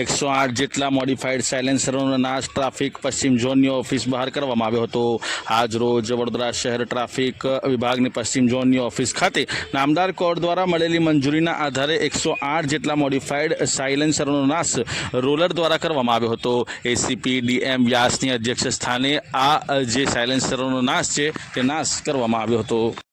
એકસો આઠ જેટલા મોડિફાઈડ સાયલેન્સરોનો નાશ ટ્રાફિક પશ્ચિમ ઝોનની ઓફિસ બહાર કરવામાં આવ્યો હતો. આજ રોજ વડોદરા શહેર ટ્રાફિક વિભાગની પશ્ચિમ ઝોનની ઓફિસ ખાતે નામદાર કોર્ટ દ્વારા મળેલી મંજૂરીના આધારે એકસો આઠ જેટલા મોડિફાઈડ સાયલેન્સરોનો નાશ રોલર દ્વારા કરવામાં આવ્યો હતો. એસીપી ડીએમ વ્યાસની અધ્યક્ષ સ્થાને આ જે સાયલેન્સરોનો નાશ છે, તે નાશ કરવામાં આવ્યો હતો.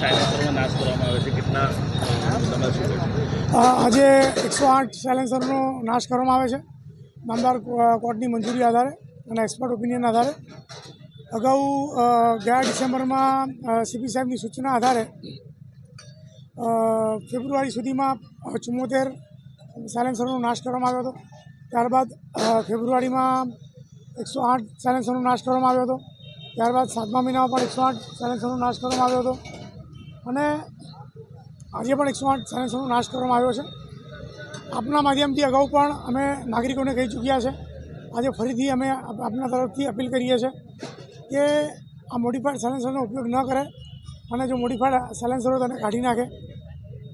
સાયલેન્સરનો નાશ કરવામાં આવે છે? કેટલા આજે એકસો આઠ સાયલેન્સરનો નાશ કરવામાં આવે છે. નામદાર કોર્ટની મંજૂરી આધારે અને એક્સપર્ટ ઓપિનિયન આધારે. અગાઉ ગયા ડિસેમ્બરમાં સીપી સાહેબની સૂચના આધારે ફેબ્રુઆરી સુધીમાં ચુમ્મોતેર સાયલેન્સરનો નાશ કરવામાં આવ્યો હતો. ત્યારબાદ ફેબ્રુઆરીમાં એકસો આઠ સાયલેન્સરનો નાશ કરવામાં આવ્યો હતો. ત્યારબાદ સાતમા મહિનામાં પણ એકસો આઠ સાયલેન્સરનો નાશ કરવામાં આવ્યો હતો. અને આજે પણ એકસો આઠ સાયલેન્સરનો નાશ કરવામાં આવ્યો છે. આપના માધ્યમથી અગાઉ પણ અમે નાગરિકોને કહી ચૂક્યા છે. આજે ફરીથી અમે આપના તરફથી અપીલ કરીએ છીએ કે આ મોડિફાઈડ સાયલેન્સરનો ઉપયોગ ન કરે અને જો મોડિફાઈડ સાયલેન્સર હોય તો કાઢી નાખે.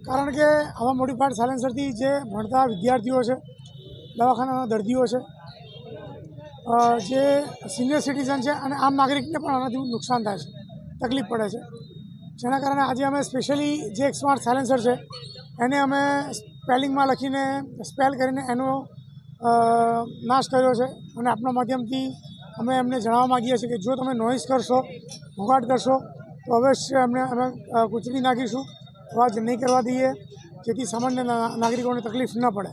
કારણ કે આવા મોડિફાઈડ સાયલેન્સરથી જે ભણતા વિદ્યાર્થીઓ છે, દવાખાનાના દર્દીઓ છે જે સિનિયર સિટીઝન છે અને આમ નાગરિકને પણ આનાથી નુકસાન થાય છે, તકલીફ પડે છે. જેના કારણે આજે અમે સ્પેશિયલી જે એક સ્માર્ટ સાયલેન્સર છે, એને અમે સ્પેલિંગમાં લખીને સ્પેલ કરીને એનો નાશ કર્યો છે. અને આપણા માધ્યમથી અમે એમને જણાવવા માગીએ છીએ કે જો તમે નોઇઝ કરશો ઘોંઘાટ કરશો, તો અવશ્ય એમને અમે કૂચડી નાખીશું. અવાજ નહીં કરવા દઈએ, જેથી સામાન્ય નાગરિકોને તકલીફ ન પડે.